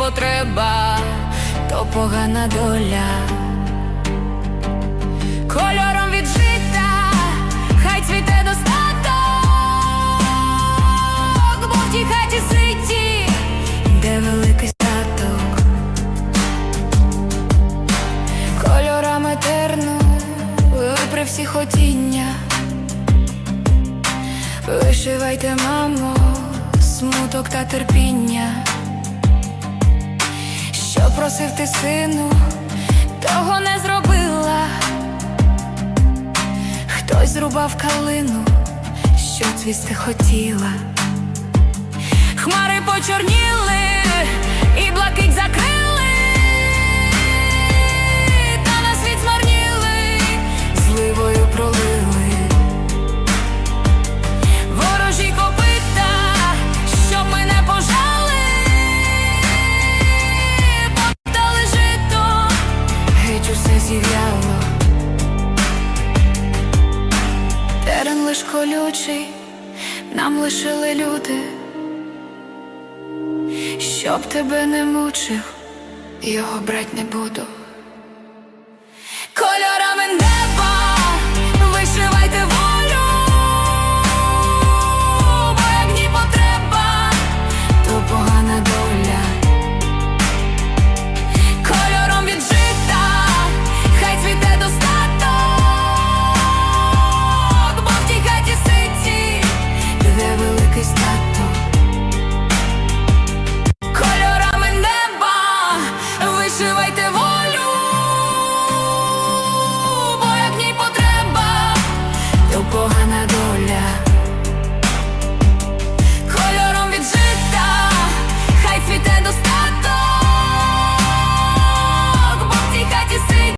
потреба, то погана доля. Кольором від жита, хай цвіте достаток, бо в тій хаті ситі, де великий статок. Кольорами терну випри всі хотіння. Вишивайте, мамо, смуток та терпіння. Що просив ти сину, того не зробила. Хтось зрубав калину, що цвісти хотіла. Хмари почорніли і блакить закрили, зів'яло. Терен лиш колючий, нам лишили люди, щоб тебе не мучив, його брать не буду.